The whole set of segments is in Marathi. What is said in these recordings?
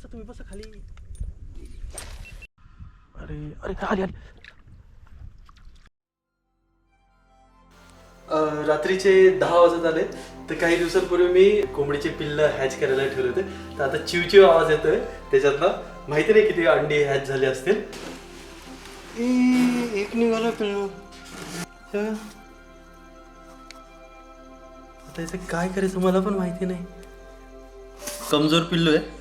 बसा तुम्ही बसा खाली. अरे अरे आली आली. अं, रात्रीचे दहा वाजत आले. तर काही दिवसांपूर्वी मी कोंबडीचे पिल्ल हॅच करायला ठेवले होते. तर आता चिवचिव आवाज येतोय. त्याच्यातनं माहिती नाही किती अंडी हॅच झाले असतील. ए, एक निघाला पिल्लू. आता याचं काय करायचं मला पण माहिती नाही. कमजोर पिल्लू आहे.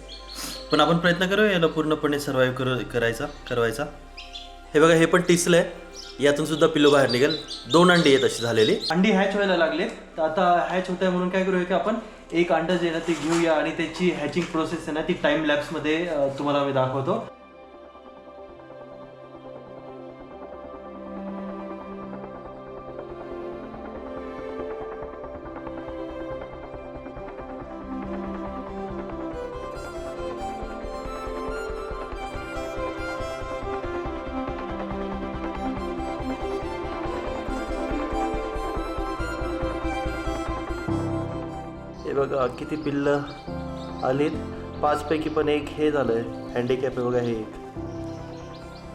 पण आपण प्रयत्न करूया याला पूर्णपणे सर्वाईव्ह करू करायचा करवायचा. हे बघा हे पण टिसलंय. यातून सुद्धा पिल्लू बाहेर निघेल. दोन अंडी आहेत अशी झालेली. अंडी हॅच व्हायला लागले. तर आता हॅच होत आहे म्हणून काय करूया की आपण एक अंडा जे आहे ना ते घेऊया. आणि त्याची हॅचिंग प्रोसेस आहे ना ती टाइम लॅब्समध्ये तुम्हाला मी दाखवतो. बघा किती पिल्लं आलीत. पाचपैकी पण एक हे झालं आहे हँडिकॅप आहे बघा हे एक.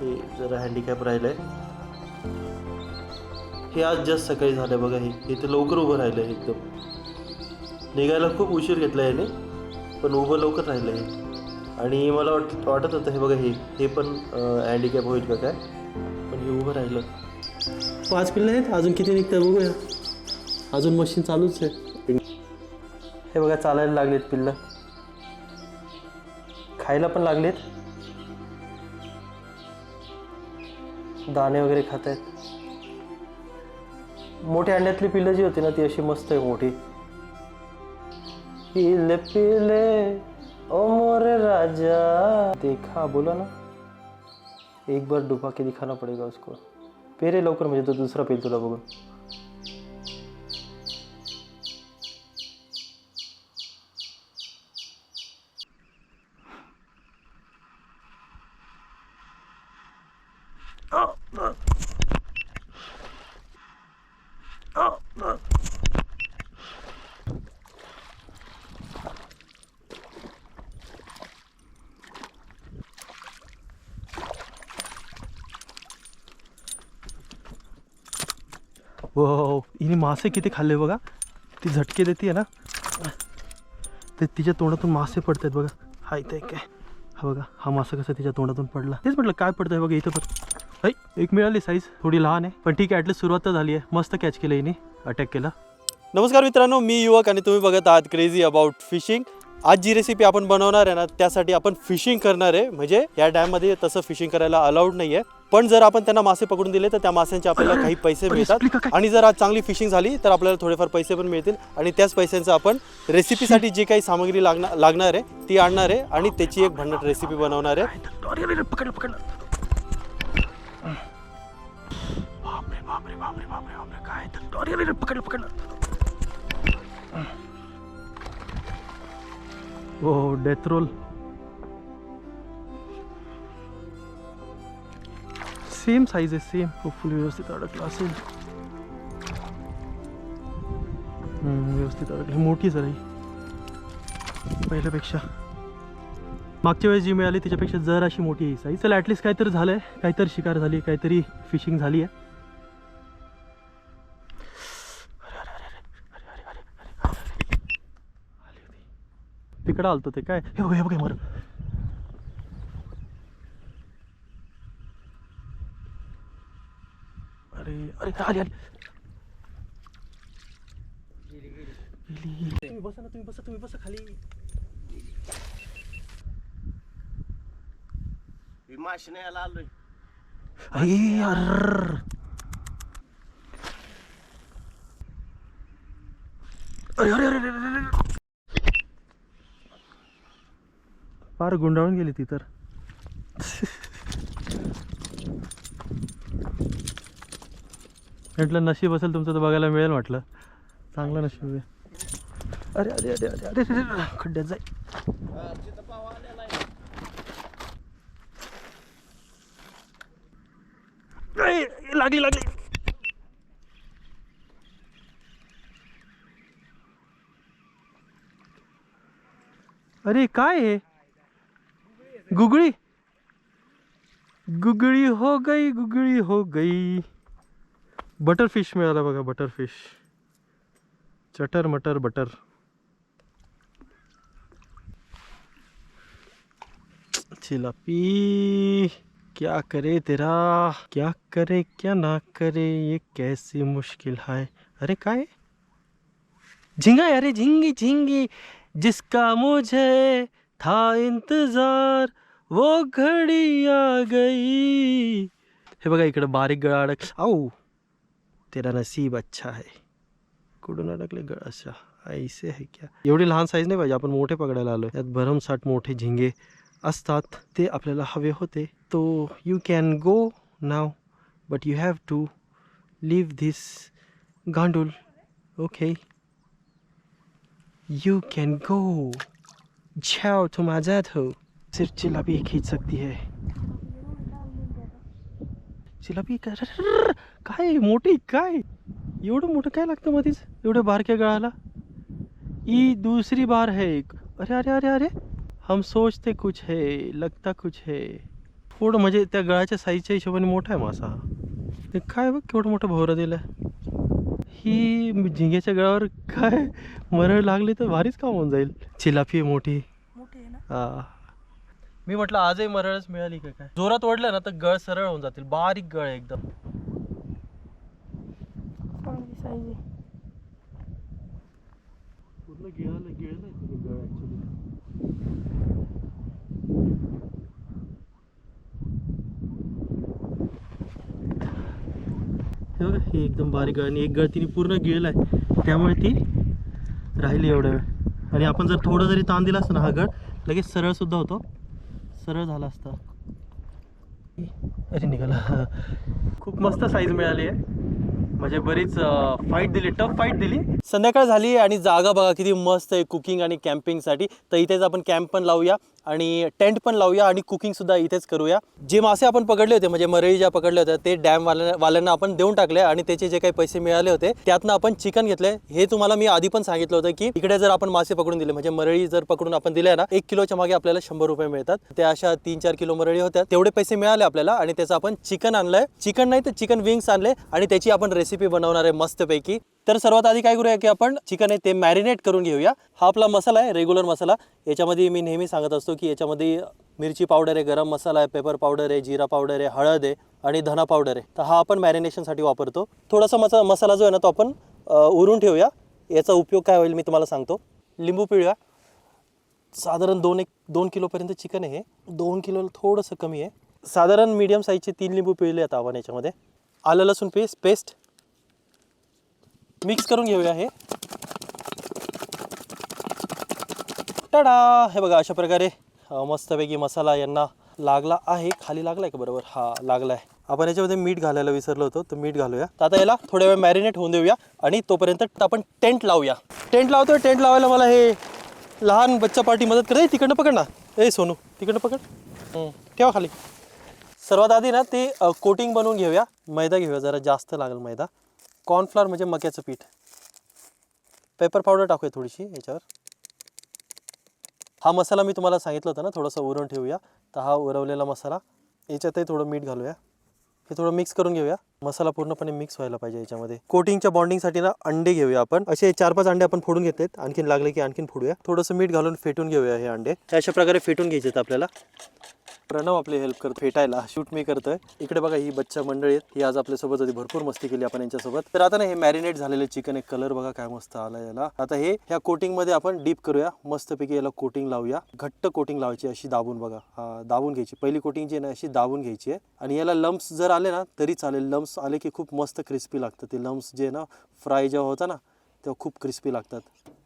हे जरा हँडिकॅप राहिलं आहे हे आज जस्ट सकाळी झालं बघा हे. इथे लवकर उभं राहिलं आहे एकदम. निघायला खूप उशीर घेतला आहे याने पण उभं लवकर राहिलं आहे आणि मला वाट वाटत होतं हे बघा हे हे पण हँडिकॅप होईल का काय? पण हे उभं राहिलं. पाच पिल्लं आहेत अजून किती निघतं बघूया. अजून मशीन चालूच आहे. हे बघा चालायला लागलेत पिल्लं. खायला पण लागलेत. दाणे वगैरे खात आहेत मोठ्या अंड्यातली पिल्लं जी होती ना ती अशी मस्त आहे मोठी. पिले पिले ओ मोरे राजा. देखा बोला ना. एक बार डुबा के दिखाना पड़ेगा उसको. पेरे लवकर म्हणजे तो दुसरा पेल तुला बघून. हो हिने मासे किती खाल्ले बघा. ती झटके देते ना. ते तिच्या तोंडातून मासे पडतात बघा. हा इथे काय हा बघा हा मासा कसा तिच्या तोंडातून पडला. तेच म्हटलं काय पडतंय बघा इथं पण ऐ एक मिळाली साईज थोडी लहान आहे. पण ठीक आहे ॲटलीस्ट सुरुवात तर झाली आहे. मस्त कॅच केलं हिने. अटॅक केला. नमस्कार मित्रांनो मी युवक आणि तुम्ही बघत आहात क्रेझी अबाउट फिशिंग आज जी रेसिपी आपण बनवणार आहे ना त्यासाठी आपण फिशिंग करणार आहे. म्हणजे या डॅममध्ये तसं फिशिंग करायला अलाउड नाही आहे पण जर आपण त्यांना मासे पकडून दिले तर त्या माशांचे आपल्याला काही पैसे मिळतात. आणि जर आज चांगली फिशिंग झाली तर आपल्याला थोडेफार पैसे पण मिळतील. आणि त्याच पैशांचं आपण रेसिपीसाठी जी काही सामग्री लागणार लागणार आहे ती आणणार आहे. आणि त्याची एक भन्नाट रेसिपी बनवणार आहे. हो हो डेथ रोल सेम साईज आहे सेम होपफुली व्यवस्थित अडकला असेल. व्यवस्थित अडकली. मोठी जरा ही. पहिल्यापेक्षा. मागच्या वेळेस जी मिळाली त्याच्यापेक्षा जर अशी मोठी आहे साईज चला ॲटलिस्ट काहीतरी झालं आहे काहीतरी शिकार झाली काहीतरी फिशिंग झाली आहे. तिकडं आलतो ते काय? हे बघ हे बघ हे मर. अरे अरे आली आली. तुम्ही बसा ना तुम्ही बसा तुम्ही बसा खाली. माशी नाही आलोय. अरे अर अरे अरे अरे अरे, अरे, अरे. फार गुंडाळून गेली ती तर. म्हटलं नशीब असेल तुमचं तर बघायला मिळेल म्हटलं. चांगलं नशीब आहे. अरे अरे अरे अरे अरे अरे खड्ड्यात जाई अरे, लागली लागली. अरे काय आहे गुगळी गुगड़ी हो गई, गुगड़ी हो गई। बटर फ़िश मिळाला बटर फ़िश चटर मटर, बटर। चिलापी, क्या करे तेरा? क्या करे, क्या ना करे, ये कैसी मुश्किल है? अरे काय? झिंगा अरे झिंगी झिंगी, जिसका मुझे था इंतजार वो घडी आ गई। हे बघा इकडे बारीक गळा अडक आऊ तेरा नसीब अच्छा है। कुठून अडकले गळ? अशा ऐसे है क्या? एवढी लहान साईज नाही पाहिजे आपण मोठे पकडायला आलो त्यात भरमसाठ मोठे झिंगे असतात. ते आपल्याला हवे होते. तो you can go now but you have to leave this गांडूल okay you can go जाओ तुम आजाद हो सिर्फ चिलापी खींच सकती है। चिलापी काय काय मोठी काय एवढं मोठं काय लागतं मध्येच एवढ्या बारक्या गळाला? ई दूसरी बार है अरे अरे अरे अरे. हम सोचते कुछ है लगता कुछ है. थोडं म्हणजे त्या गळाच्या साईजच्या हिशोबाने मोठा आहे मासा. काय बघ केवढं मोठं भोवरं दिलं ही झिंग्याच्या गळावर काय मरळ लागली तर भारीच काम होऊन जाईल. आहे मोठी. हा. मी म्हटलं आजही मरळच मिळाली का काय? जोरात ओढलं ना तर गळ सरळ होऊन जातील. बारीक गळ आहे एकदम. पूर्ण गिळालं गिळलं गळ ॲक्च्युली हे बघा ही एकदम बारीक गळ आणि एक गळ तिने पूर्ण आहे. त्यामुळे ती राहिली एवढा वेळ. आणि आपण जर थोडं जरी ताण दिला असतं ना हा गळ लगेच सरळसुद्धा होतो. सरळ झाला असता. अरे निघाला. खूप मस्त साईज मिळाली आहे. म्हणजे बरीच फाईट दिली टफ फाईट दिली. संध्याकाळ झाली आणि जागा बघा किती मस्त आहे कुकिंग आणि कॅम्पिंगसाठी तर इथेच आपण कॅम्प पण लावूया. आणि टेंट पण लावूया आणि कुकिंग सुद्धा इथेच करूया. जे मासे आपण पकडले होते म्हणजे मरळी ज्या पकडले होत्या ते डॅम वाल्यांना आपण देऊन टाकले आणि त्याचे जे काही पैसे मिळाले होते त्यातनं आपण चिकन घेतले. हे तुम्हाला मी आधी पण सांगितलं होतं की इकडे जर आपण मासे पकडून दिले म्हणजे मरळी जर पकडून आपण दिल्या ना एक किलोच्या मागे आपल्याला शंभर रुपये मिळतात. त्या अशा तीन चार किलो मरळी होत्या. तेवढे पैसे मिळाले आपल्याला आणि त्याचं आपण चिकन आणलंय. चिकन नाही तर चिकन विंग्स आणले आणि त्याची आपण रेसिपी बनवणार आहे मस्तपैकी. तर सर्वात आधी काय करूया की आपण चिकन आहे ते मॅरिनेट करून घेऊया. हा आपला मसाला आहे रेग्युलर मसाला. याच्यामध्ये मी नेहमी सांगत असतो की याच्यामध्ये मिरची पावडर आहे गरम मसाला आहे पेपर पावडर आहे जिरा पावडर आहे हळद आहे आणि धना पावडर आहे. तर हा आपण मॅरिनेशनसाठी वापरतो. थोडासा मसा मसाला जो आहे ना तो आपण उरून ठेवूया. याचा उपयोग काय होईल मी तुम्हाला सांगतो. लिंबू पिळूया. साधारण दोन एक दोन किलोपर्यंत चिकन आहे. हे दोन किलोला थोडंसं कमी आहे. साधारण मीडियम साईजचे तीन लिंबू पिळले आहेत आपण याच्यामध्ये. आलं लसूण पेस्ट पेस्ट मिक्स करून घेऊया हे. टडा हे बघा अशा प्रकारे मस्तपैकी मसाला यांना लागला आहे. खाली लागलाय का बरोबर? हा लागलाय. आपण याच्यामध्ये मीठ घालायला विसरलो होतो तर मीठ घालूया. तर आता याला थोड्या वेळ मॅरिनेट होऊन देऊया आणि तोपर्यंत आपण टेंट लावूया. टेंट लावतोय टेंट लावायला मला हे लहान बच्चा पार्टी मदत करते तिकडनं पकड ना. ए सोनू तिकडनं पकड. ठेवा खाली. सर्वात आधी ना ते कोटिंग बनवून घेऊया. मैदा घेऊया जरा जास्त लागेल मैदा. कॉर्नफ्लॉवर म्हणजे मक्याचं पीठ. पेपर पावडर टाकूया थोडीशी याच्यावर. हा मसाला मी तुम्हाला सांगितलं होतं ना थोडंसं उरून ठेवूया. तर हा उरवलेला मसाला याच्यातही थोडं मीठ घालूया. हे थोडं मिक्स करून घेऊया. मसाला पूर्णपणे मिक्स व्हायला पाहिजे याच्यामध्ये. कोटिंगच्या बॉन्डिंगसाठी ना अंडे घेऊया आपण. असे चार पाच अंडे आपण फोडून घेतलेत. आणखीन लागले की आणखीन फोडूया. थोडंसं मीठ घालून फेटून घेऊया हे अंडे. हे अशा प्रकारे फेटून घ्यायचे आहेत आपल्याला. प्रणव आपली हेल्प कर फेटायला. शूट मी करतोय. इकडे बघा ही बच्चा मंडळी आहेत. ही आज आपल्यासोबत होती. भरपूर मस्ती केली आपण यांच्यासोबत. तर आता ना हे मॅरिनेट झालेले चिकन एक कलर बघा काय मस्त आला याला. आता हे ह्या कोटिंगमध्ये आपण डीप करूया. मस्तपैकी याला कोटिंग लावूया. घट्ट कोटिंग लावायची अशी दाबून बघा. दाबून घ्यायची. पहिली कोटिंग जी आहे ना अशी दाबून घ्यायची आहे. आणि याला लम्स जर आले ना तरी चालेल. लम्स आले की खूप मस्त क्रिस्पी लागतं ते लम्स जे ना फ्राय जेव्हा होता ना तेव्हा खूप क्रिस्पी लागतात.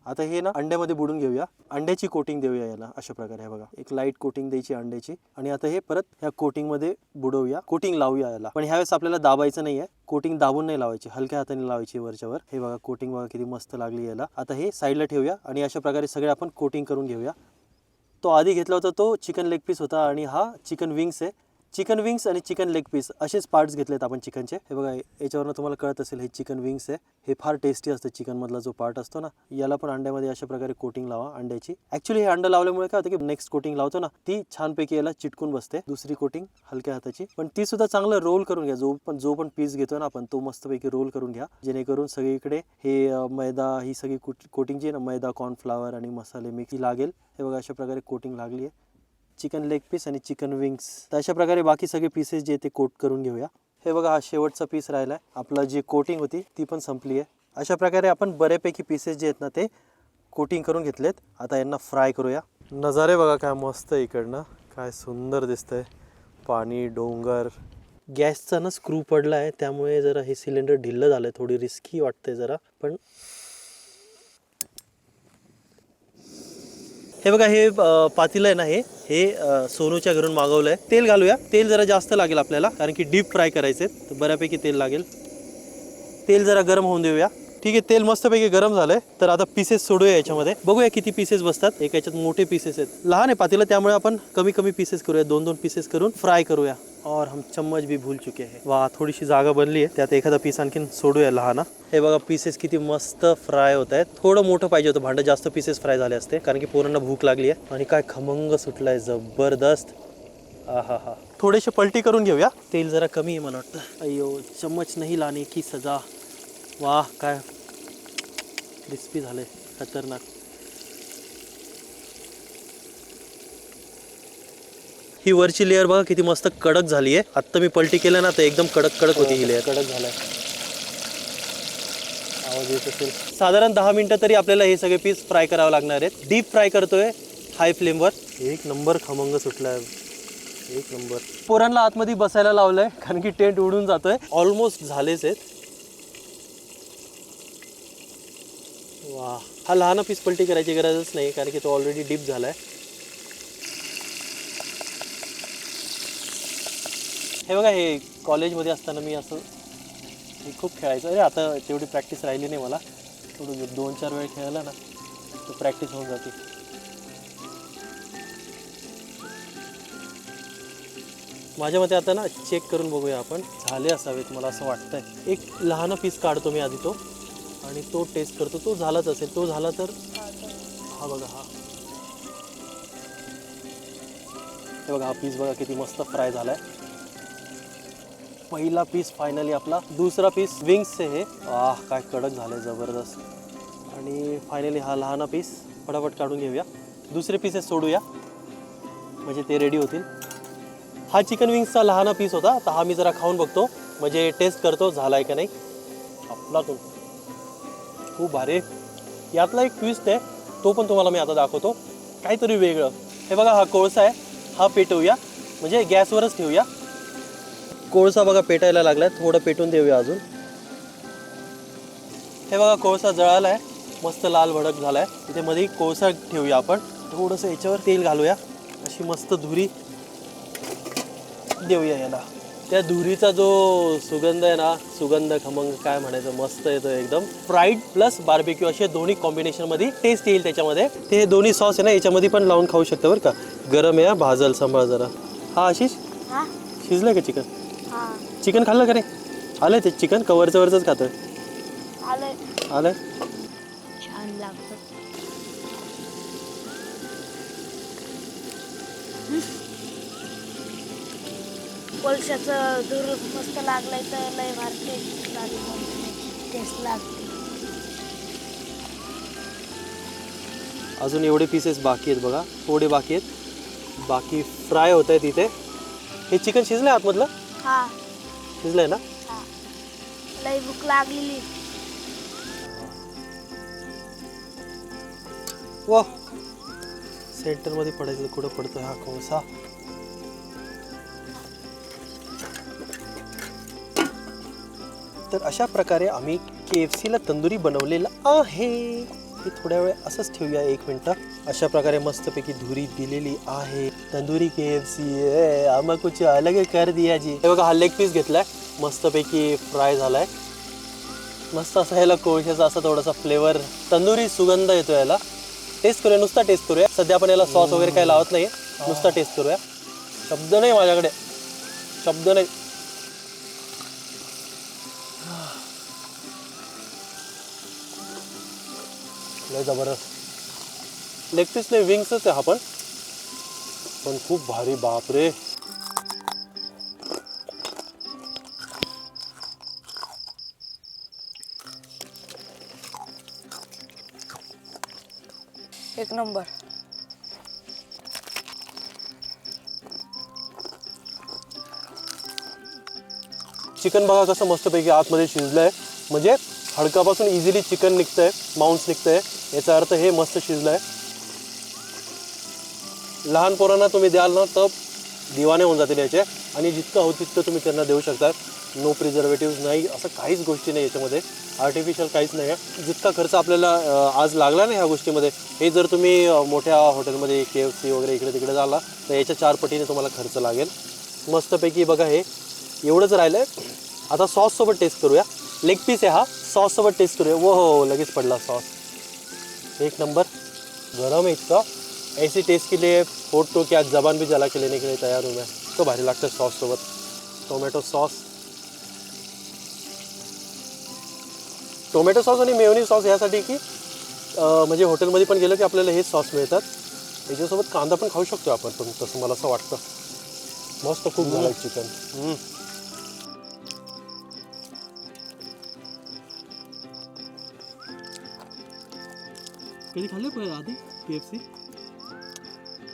आता हे ना अंड्यामध्ये बुडून घेऊया. अंड्याची कोटिंग देऊया याला अशा प्रकारे. हे बघा एक लाइट कोटिंग द्यायची अंड्याची. आणि आता हे परत ह्या कोटिंगमध्ये बुडवूया. कोटिंग लावूया याला. पण ह्यावेळेस आपल्याला दाबायचं नाहीये. कोटिंग दाबून नाही लावायची. हलक्या हाताने लावायची वरच्यावर. हे बघा कोटिंग बघा किती मस्त लागली याला. आता हे साईडला ठेवूया. आणि अशा प्रकारे सगळे आपण कोटिंग करून घेऊया. तो आधी घेतला होता तो चिकन लेग पीस होता. आणि हा चिकन विंग्स आहे. चिकन विंग्स आणि चिकन लेग पीस असेच पार्ट्स घेतलेत आपण चिकनचे. हे बघा याच्यावरनं तुम्हाला कळत असेल हे चिकन विंग्स आहे. हे फार टेस्टी असतं चिकनमधला जो पार्ट असतो ना याला पण अंड्यामध्ये अशा प्रकारे कोटिंग लावा अंड्याची. ऍक्च्युली हे अंडं लावल्यामुळे काय होतं की नेक्स्ट कोटिंग लावतो ना ती छानपैकी याला चिटकून बसते दुसरी कोटिंग हलक्या हाताची. पण ती सुद्धा चांगलं रोल करून घ्या. जो पण जो पण पीस घेतो ना आपण तो मस्तपैकी रोल करून घ्या. जेणेकरून सगळीकडे हे मैदा ही सगळी कोटिंग जी आहे ना मैदा कॉर्नफ्लावर आणि मसाले मिक्स लागेल. हे बघा अशा प्रकारे कोटिंग लागली आहे. चिकन लेग पीस आणि चिकन विंग्स. तर अशा प्रकारे बाकी सगळे पीसेस जे ते कोट करून घेऊया. हे बघा हा शेवटचा पीस राहिला आहे आपला जी कोटिंग होती ती पण संपली आहे. अशा प्रकारे आपण बऱ्यापैकी पीसेस जे आहेत ना ते कोटिंग करून घेतलेत. आता यांना फ्राय करूया. नजारे बघा काय मस्त आहे इकडनं. काय सुंदर दिसतंय. पाणी डोंगर. गॅसचा ना स्क्रू पडला आहे त्यामुळे जरा हे सिलेंडर ढिल्लं झालं आहे थोडी रिस्की वाटतंय जरा. पण हे बघा हे पातील पातेलं आहे ना हे हे सोनूच्या घरून मागवलं आहे तेल घालूया. तेल जरा जास्त लागेल आपल्याला कारण की डीप फ्राय करायचे तर बऱ्यापैकी तेल लागेल. तेल जरा गरम होऊन देऊया. ठीक आहे तेल मस्तपैकी गरम झालंय. तर आता पीसेस सोडूया याच्यामध्ये. बघूया किती पीसेस बसतात. एका याच्यात मोठे पीसेस आहेत. लहान आहे पातेलं त्यामुळे आपण कमी कमी पीसेस करूया. दोन दोन पीसेस करून फ्राय करूया. और हम चम्मच भी भूल चुके हैं। वा थोडीशी जागा बनली आहे त्यात एखादा पीस आणखीन सोडूया लहान। हे बघा पीसेस किती मस्त फ्राय होत आहेत. थोडं मोठं पाहिजे होतं भांडं. जास्त पीसेस फ्राय झाले असते. कारण की पोरांना भूक लागली आहे. आणि काय खमंग सुटलाय. जबरदस्त. आहा हा थोडेसे पलटी करून घेऊया. तेल जरा कमी आहे मला वाटतं. अय्यो चम्मच नाही लाने की सजा. वाह काय क्रिस्पी झाले खतरनाक. ही वरची लेअर बघा किती मस्त कडक झाली आहे. आत्ता मी पलटी केलं ना तर एकदम कडक कडक होती ही लेअर कडक झालाय. आवाज येत असेल. साधारण दहा मिनिटं तरी आपल्याला हे सगळे पीस फ्राय करावं लागणार आहेत. डीप फ्राय करतोय हाय फ्लेमवर एक नंबर खमंग सुटलाय. एक नंबर. पोरांना आतमध्ये बसायला लावलंय कारण की टेंट उडून जातोय. ऑलमोस्ट झालेच आहेत. वा हा लहान पीस पलटी करायची गरजच नाही कारण की तो ऑलरेडी डीप झालाय. हे बघा हे कॉलेजमध्ये असताना मी असं मी खूप खेळायचं. अरे आता तेवढी प्रॅक्टिस राहिली नाही मला. थोडं दोन चार वेळ खेळायला ना तर प्रॅक्टिस होऊन जाते. माझ्या मते आता ना चेक करून बघूया आपण. झाले असावेत मला असं वाटतंय. एक लहान पीस काढतो मी आधी तो. आणि तो टेस्ट करतो. तो झालाच असेल. तो झाला तर हा बघा हा. हे बघा हा पीस बघा किती मस्त फ्राय झाला आहे पहिला पीस फायनली आपला दुसरा पीस विंग्स हे. आह काय कडक झाले जबरदस्त. आणि फायनली हा लहाना पीस फटाफट काढून घेऊया. दुसरे पीसेस सोडूया. म्हणजे ते रेडी होतील. हा चिकन विंग्सचा लहाना पीस होता. तर हा मी जरा खाऊन बघतो. म्हणजे टेस्ट करतो झालाय का नाही. आपला तो. खूप भारी यातला एक ट्विस्ट आहे. तो पण तुम्हाला मी आता दाखवतो. काहीतरी वेगळं. हे बघा हा कोळसा आहे. हा पेटवूया. म्हणजे गॅसवरच ठेवूया. कोळसा बघा पेटायला लागलाय थोडं पेटून देऊया अजून. हे बघा कोळसा जळाला आहे मस्त लाल भडक झालाय. इथे मध्ये कोळसा ठेवूया आपण. थोडंसं याच्यावर तेल घालूया. अशी मस्त धुरी देऊया याला. त्या धुरीचा जो सुगंध आहे ना सुगंध खमंग काय म्हणायचं मस्त येतो एकदम. फ्राईड प्लस बार्बेक्यू असे दोन्ही कॉम्बिनेशनमध्ये टेस्ट येईल त्याच्यामध्ये. ते हे दोन्ही सॉस आहे ना याच्यामध्ये पण लावून खाऊ शकता बरं का. गरम आहे भाजल सांभाळ जरा. हा आशिष? शिजलं का चिकन? हा. चिकन खाल्लं का नाही? आलंय ते चिकन कवरचं वरचंच खातोय. आलंय. आलंय? छान लागतं. कोळशाचं धूर मस्त लागलाय तर लय भार टेस्ट लागते. अजून एवढे पीसेस बाकी आहेत बघा. थोडे बाकी आहेत. बाकी फ्राय होत आहेत इथे हे चिकन शिजलंय आतमधलं? हा. शिजलंय ना? हा. लय भूक लागलेली. वा सेंटरमध्ये पडायचं कुठं पडतोय हा कोळसा तर अशा प्रकारे आम्ही के एफ सीला तंदुरी बनवलेलं आहे. हे थोड्या वेळ असंच ठेवूया एक मिनटं. अशा प्रकारे मस्तपैकी धुरी दिलेली आहे. तंदुरी के एफ सी आम्हा कुछ अलग कर दिया जी हे बघा हा लेग पीस घेतलाय. मस्तपैकी फ्राय झालाय. मस्त असा ह्याला कोळशाचा असा थोडासा फ्लेवर तंदुरी सुगंध येतो याला टेस्ट करूया नुसता टेस्ट करूया. सध्या आपण याला सॉस वगैरे काही लावत नाही नुसता टेस्ट करूया. शब्द नाही माझ्याकडे. शब्द नाही. लय जबरदस्त. लेग पीस नाही विंग्सच आहे हा पण. पण खूप भारी बापरे. एक नंबर. चिकन बघा कसं मस्तपैकी आतमध्ये शिजलंय. म्हणजे हडकापासून इझिली चिकन निघतंय मांस निघतंय. याचा अर्थ हे मस्त शिजलं आहे लहान पोरांना तुम्ही द्याल ना तर दिवाने होऊन जातील याचे. आणि जितकं हो तितकं तुम्ही त्यांना देऊ शकता. नो प्रिझर्वेटिव्ह नाही असं काहीच गोष्टी नाही याच्यामध्ये. आर्टिफिशियल काहीच नाही आहे. जितका खर्च आपल्याला आज लागला नाही ह्या गोष्टीमध्ये हे जर तुम्ही मोठ्या हॉटेलमध्ये के एफ सी वगैरे इकडे तिकडे झाला तर याच्या चार पटीने तुम्हाला खर्च लागेल. मस्तपैकी बघा हे एवढंच राहिलं आहे आता सॉससोबत टेस्ट करूया. लेग पीस आहे हा. सॉससोबत टेस्ट करूया. वो हो लगेच पडला सॉस एक नंबर। गरम है इसका। ऐसी टेस्ट के लिए फोट तो क्या जबान भी जला के लेने के लिए तैयार हूँ मैं। तो भारी लगता है सॉस सोबत टोमॅटो सॉस टोमॅटो सॉस आणि मेयोनी सॉस यासाठी की म्हणजे हॉटेलमध्ये पण गेलं की आपल्याला हेच सॉस मिळतात याच्यासोबत कांदा पण खाऊ शकतो आपण पण तसं मला असं वाटतं मस्त खूप झालं चिकन कधी खाल्ले पण आधी? K F C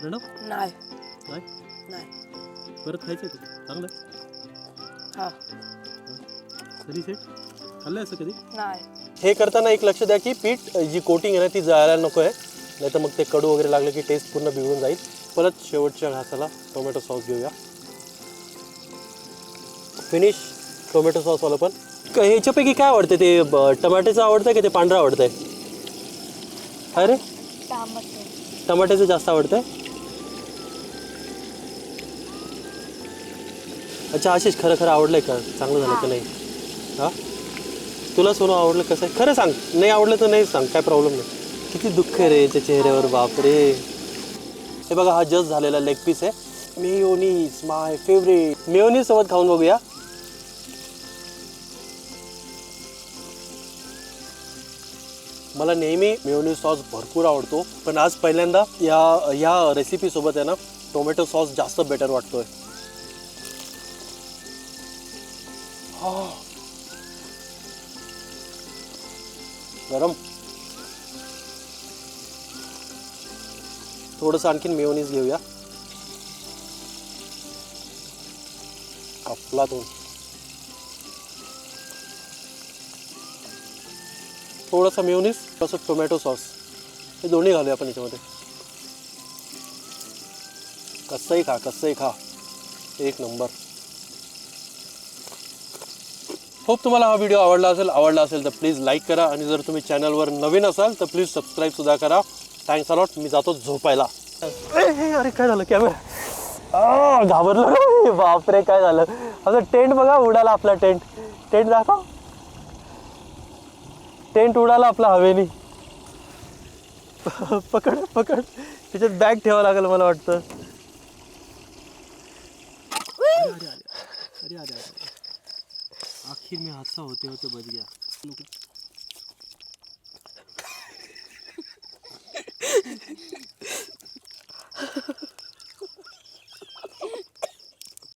Pranav? नाही. नाही? नाही. परत खायचं ते चांगलं हा. कधी सेट खाल्लं असं कधी? नाही. हे करताना एक लक्ष द्या की पीठ जी कोटिंग आहे ना ती जायला नको आहे. नाही तर मग ते कडू वगैरे लागलं की टेस्ट पूर्ण बिघडून जाईल. परत शेवटच्या घासाला टोमॅटो सॉस घेऊया. फिनिश टोमॅटो सॉसवालं पण. क- ह्याच्यापैकी काय आवडते ते ब- टमाट्याचं आवडतं की ते पांढरं आवडतंय? अरे? टमाटे. टमाट्याचं जास्त आवडतंय? अच्छा आशिष खरं खरं आवडलंय का? चांगलं झालं का नाही? हा? तुला सोनं आवडलं कसं? आहे खरं सांग. नाही आवडलं तर नाही सांग. काय प्रॉब्लेम नाही. किती दुःख आहे रे याच्या चेहऱ्यावर. बापरे. हे बघा हा जस्ट झालेला लेग पीस आहे. मेयोनीज माय फेवरेट मेयोनीज सोबत खाऊन बघूया. मला नेहमी मेयोनीज सॉस भरपूर आवडतो पण आज पहिल्यांदा या या रेसिपीसोबत आहे ना टोमॅटो सॉस जास्त बेटर वाटतोय. आहे गरम. थोडंसं आणखीन मेयोनीज घेऊया. अफलातून थोडंसं मेवनीस तसं टोमॅटो सॉस. हे दोन्ही घालूया आपण याच्यामध्ये. कसंही खा कसंही खा. एक नंबर. होप तुम्हाला हा व्हिडिओ आवडला असेल आवडला असेल तर प्लीज लाईक करा. आणि जर तुम्ही चॅनलवर नवीन असाल तर प्लीज सबस्क्राईब सुद्धा करा. थँक्स अलॉट मी जातो झोपायला. अरे काय झालं? कॅमेरा. घाबरलं. बापरे काय झालं? असं टेंट बघा उडाला आपला टेंट. टेंट दाखव. टेंट उडाला आपला हवेनी पकड पकड. त्याच्यात बॅग ठेवा लागेल मला वाटत. अरे आखिर मी हसा होते होते बच गया.